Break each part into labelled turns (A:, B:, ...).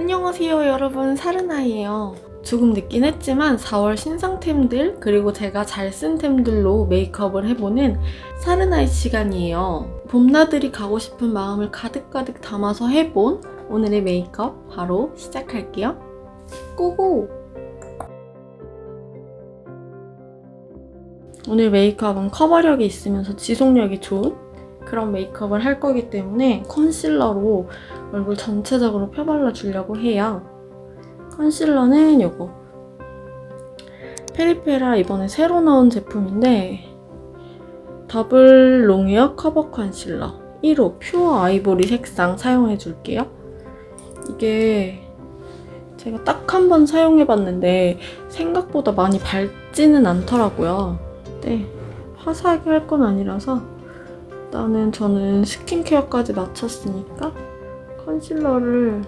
A: 안녕하세요 여러분. 사르나예요. 조금 늦긴 했지만 4월 신상템들 그리고 제가 잘 쓴 템들로 메이크업을 해보는 사르나의 시간이에요. 봄나들이 가고 싶은 마음을 가득가득 담아서 해본 오늘의 메이크업 바로 시작할게요. 고고! 오늘 메이크업은 커버력이 있으면서 지속력이 좋은 그런 메이크업을 할 거기 때문에 컨실러로 얼굴 전체적으로 펴발라 주려고 해요. 컨실러는 요거. 페리페라 이번에 새로 나온 제품인데 더블 롱웨어 커버 컨실러 1호 퓨어 아이보리 색상 사용해 줄게요. 이게 제가 딱 한 번 사용해 봤는데 생각보다 많이 밝지는 않더라고요. 네, 화사하게 할 건 아니라서 일단은 저는 스킨케어까지 마쳤으니까 컨실러를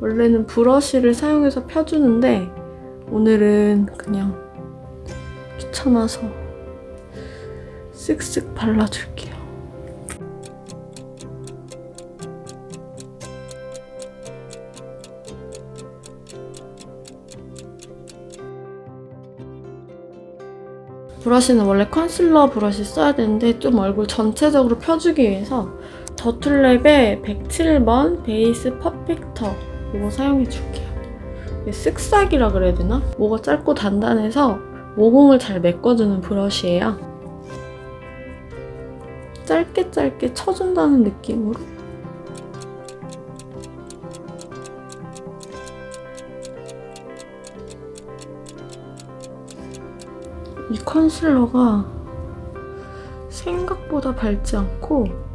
A: 원래는 브러쉬를 사용해서 펴주는데 오늘은 그냥 귀찮아서 쓱쓱 발라줄게요. 브러쉬는 원래 컨실러 브러쉬 써야 되는데 좀 얼굴 전체적으로 펴주기 위해서 더툴랩의 107번 베이스 퍼펙터 이거 사용해 줄게요. 이게 쓱싹이라 그래야 되나? 뭐가 짧고 단단해서 모공을 잘 메꿔주는 브러쉬예요. 짧게 짧게 쳐준다는 느낌으로 이 컨실러가 생각보다 밝지 않고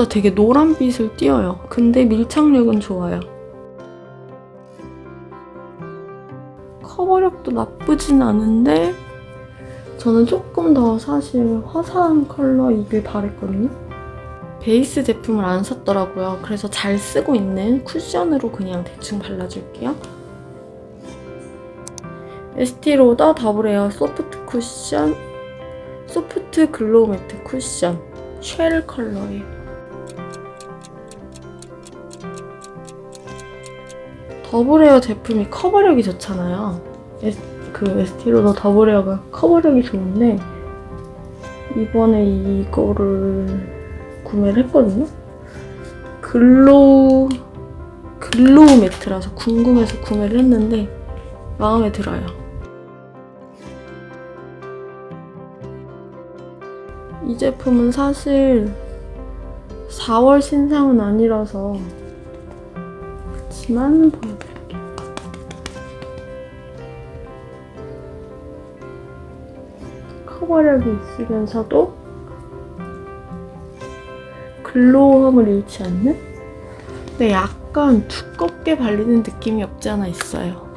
A: 생각보다 되게 노란빛을 띄어요. 근데 밀착력은 좋아요. 커버력도 나쁘진 않은데 저는 조금 더 사실 화사한 컬러이길 바랬거든요. 베이스 제품을 안 샀더라고요. 그래서 잘 쓰고 있는 쿠션으로 그냥 대충 발라줄게요. 에스티로더 더블 에어 소프트 쿠션 소프트 글로우 매트 쿠션 쉘 컬러예요. 더블 에어 제품이 커버력이 좋잖아요. 에스, 그 에스티로더 더블 에어가 커버력이 좋은데 이번에 이거를 구매를 했거든요. 글로우 글로우 매트라서 궁금해서 구매를 했는데 마음에 들어요. 이 제품은 사실 4월 신상은 아니라서 그렇지만 보여드릴게요. 커버력이 있으면서도 글로우함을 잃지 않는? 근데 약간 두껍게 발리는 느낌이 없지 않아 있어요.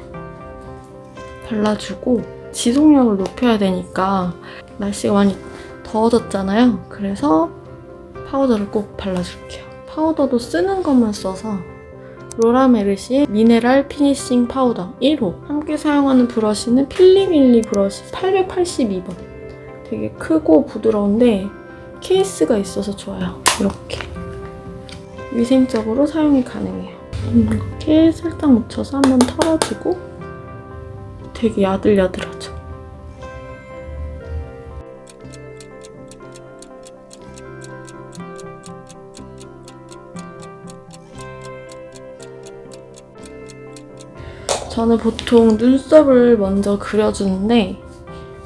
A: 발라주고 지속력을 높여야 되니까 날씨가 많이 더워졌잖아요. 그래서 파우더를 꼭 발라줄게요. 파우더도 쓰는 것만 써서 로라메르시의 미네랄 피니싱 파우더 1호 함께 사용하는 브러쉬는 필리밀리 브러쉬 882번 되게 크고 부드러운데 케이스가 있어서 좋아요. 이렇게 위생적으로 사용이 가능해요. 이렇게 살짝 묻혀서 한번 털어주고 되게 야들야들하죠. 저는 보통 눈썹을 먼저 그려주는데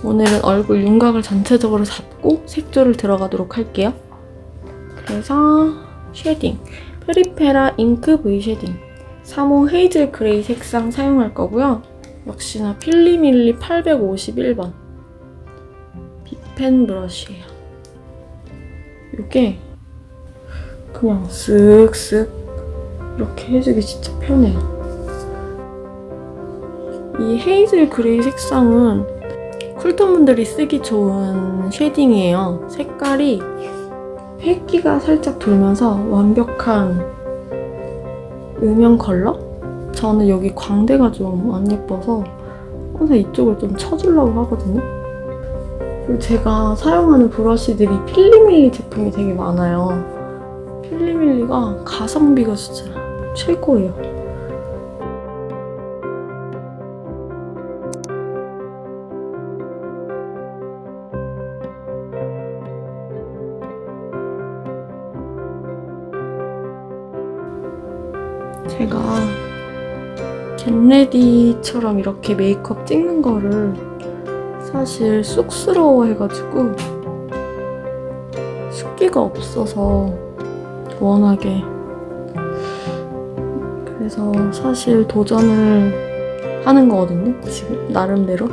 A: 오늘은 얼굴 윤곽을 전체적으로 잡고 색조를 들어가도록 할게요. 그래서 쉐딩 페리페라 잉크 V 쉐딩 3호 헤이즐 그레이 색상 사용할 거고요. 역시나 필리밀리 851번 빅펜 브러쉬예요. 이게 그냥 쓱쓱 이렇게 해주기 진짜 편해요. 이 헤이즐 그레이 색상은 쿨톤분들이 쓰기 좋은 쉐딩이에요. 색깔이 획기가 살짝 돌면서 완벽한 음영 컬러? 저는 여기 광대가 좀 안 예뻐서 항상 이쪽을 좀 쳐주려고 하거든요. 그리고 제가 사용하는 브러쉬들이 필리밀리 제품이 되게 많아요. 필리밀리가 가성비가 진짜 최고예요. 겟레디처럼 이렇게 메이크업 찍는 거를 사실 쑥스러워 해가지고 습기가 없어서 워낙에 그래서 사실 도전을 하는 거거든요 지금 나름대로.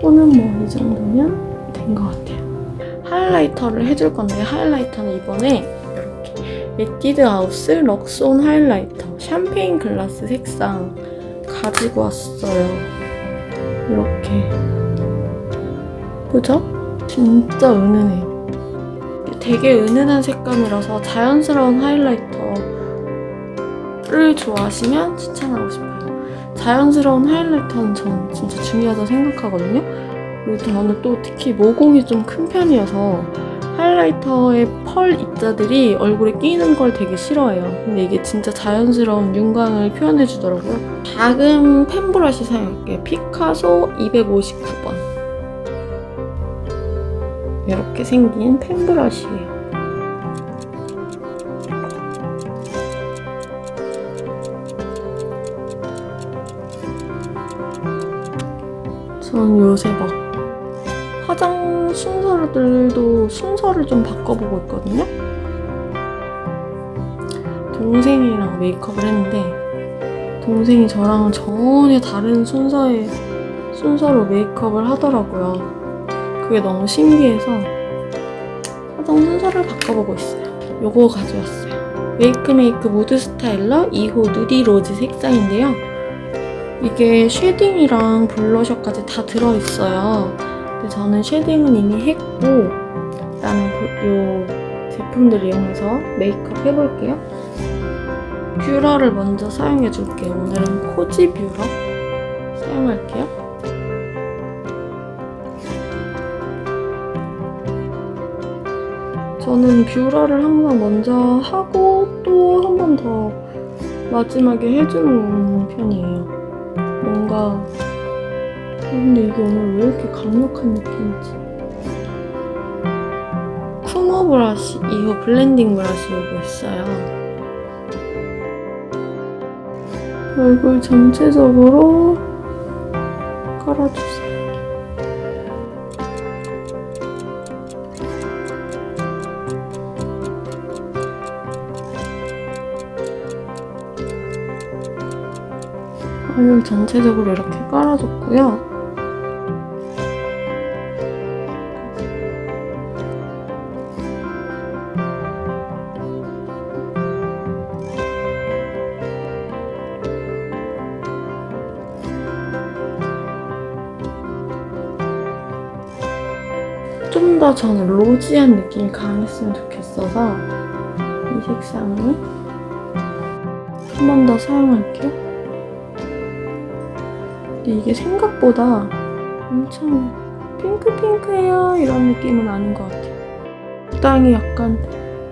A: 코는 뭐 이 정도면 된 것 같아요. 하이라이터를 해줄 건데 하이라이터는 이번에 이렇게 에뛰드 하우스 럭스온 하이라이터 샴페인 글라스 색상 가지고 왔어요 이렇게 그죠? 진짜 은은해요. 되게 은은한 색감이라서 자연스러운 하이라이터를 좋아하시면 추천하고 싶어요. 자연스러운 하이라이터는 전 진짜 중요하다고 생각하거든요. 그리고 저는 또 특히 모공이 좀 큰 편이어서 하이라이터의 펄 입자들이 얼굴에 끼는 걸 되게 싫어해요. 근데 이게 진짜 자연스러운 윤광을 표현해 주더라고요. 작은 펜 브러쉬 사용할게요. 피카소 259번. 이렇게 생긴 펜 브러쉬예요. 전 요새 막 순서를 좀 바꿔보고 있거든요. 동생이랑 메이크업을 했는데 동생이 저랑 전혀 다른 순서의 순서로 메이크업을 하더라고요. 그게 너무 신기해서 화장 순서를 바꿔보고 있어요. 요거 가져왔어요. 웨이크메이크 무드 스타일러 2호 누디 로즈 색상인데요. 이게 쉐딩이랑 블러셔까지 다 들어있어요. 근데 저는 쉐딩은 이미 했고 일단은 그- 요 제품들 이용해서 메이크업 해볼게요. 뷰러를 먼저 사용해줄게요. 오늘은 코지 뷰러 사용할게요. 저는 뷰러를 항상 먼저 하고 또 한 번 더 마지막에 해주는 편이에요. 뭔가 근데 이게 오늘 왜 이렇게 강력한 느낌이지? 쿠머 브러쉬 2호 블렌딩 브러쉬 요거 있어요. 얼굴 전체적으로 깔아주세요. 얼굴 전체적으로 이렇게 깔아줬고요. 좀 더 저는 로지한 느낌이 강했으면 좋겠어서 이 색상을 한 번 더 사용할게요. 근데 이게 생각보다 엄청 핑크핑크해요 이런 느낌은 아닌 것 같아요. 적당히 약간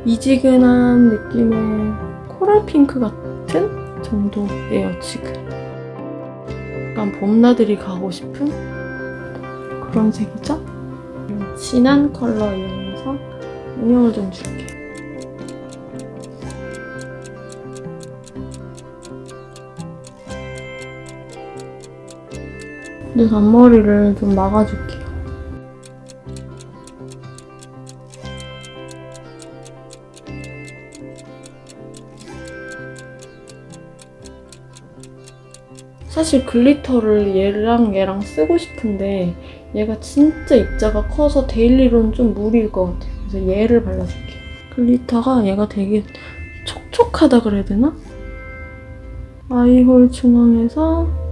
A: 미지근한 느낌의 코랄 핑크 같은 정도예요 지금. 약간 봄나들이 가고 싶은 그런 색이죠? 진한 컬러 이용해서 음영을 좀 줄게요. 내 앞머리를 좀 막아줄게요. 사실 글리터를 얘랑 얘랑 쓰고 싶은데 얘가 진짜 입자가 커서 데일리로는 좀 무리일 것 같아요. 그래서 얘를 발라줄게요. 글리터가 얘가 되게 촉촉하다 그래야 되나? 아이홀 중앙에서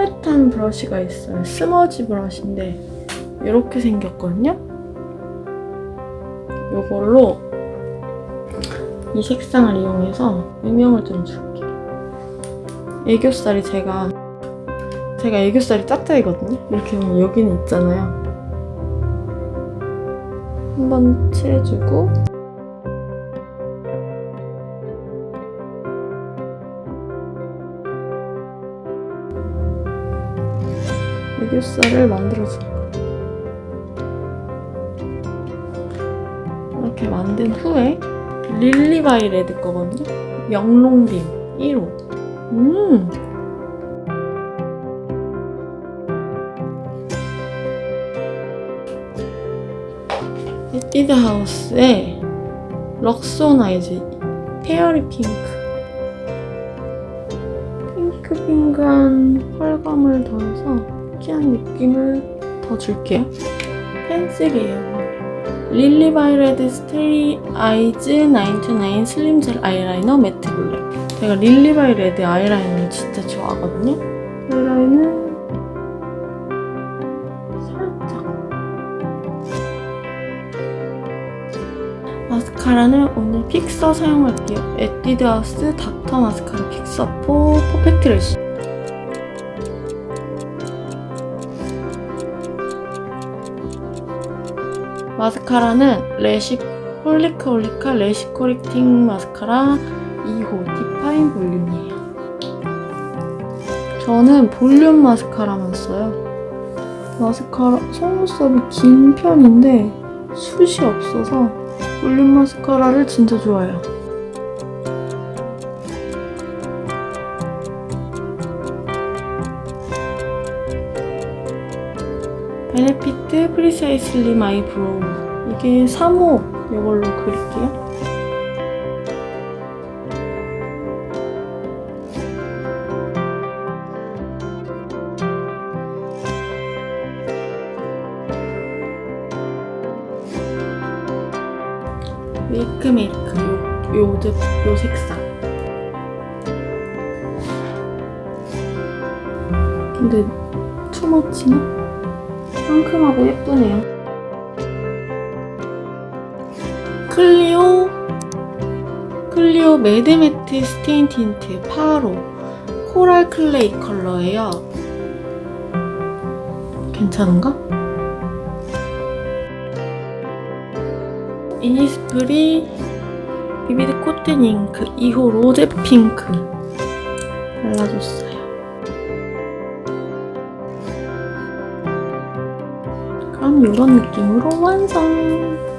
A: 플랫한 브러쉬가 있어요. 스머지 브러쉬인데 이렇게 생겼거든요. 이걸로 이 색상을 이용해서 음영을 좀 줄게요. 애교살이 제가 제가 애교살이 짝짝이거든요. 이렇게 보면 여기는 있잖아요. 한번 칠해주고 만들어줄 거예요. 이렇게 만든 후에 릴리바이 레드 거거든요. 영롱빔 1호. 음. 에뛰드 하우스의 럭소나이즈 페어리 핑크. 핑크핑크한 펄감을 더해서 특이한 느낌을 더 줄게요. 펜슬이에요. 릴리 바이레드 스테리 아이즈 929 슬림 젤 아이라이너 매트 블랙. 제가 릴리 바이레드 아이라이너를 진짜 좋아하거든요. 살짝. 마스카라는 오늘 픽서 사용할게요. 에뛰드하우스 닥터 마스카라 픽서 4 퍼펙트 래쉬. 마스카라는 레시 홀리카 홀리카 레시 코렉팅 마스카라 2호 디파인 볼륨이에요. 저는 볼륨 마스카라만 써요. 마스카라 속눈썹이 긴 편인데 숱이 없어서 볼륨 마스카라를 진짜 좋아해요. 베네피트 프리사이즈 슬림 아이브로우 이게 3호 이걸로 그릴게요. 메이크 메이크 요, 요, 요, 요 색상 근데 투머치나? 상큼하고 예쁘네요 클리오 클리오 매드매트 스테인 틴트 파로 코랄 클레이 컬러예요 괜찮은가? 이니스프리 비비드 코튼 잉크 2호 로제 핑크 발라줬어요. 그럼 이런 느낌으로 완성!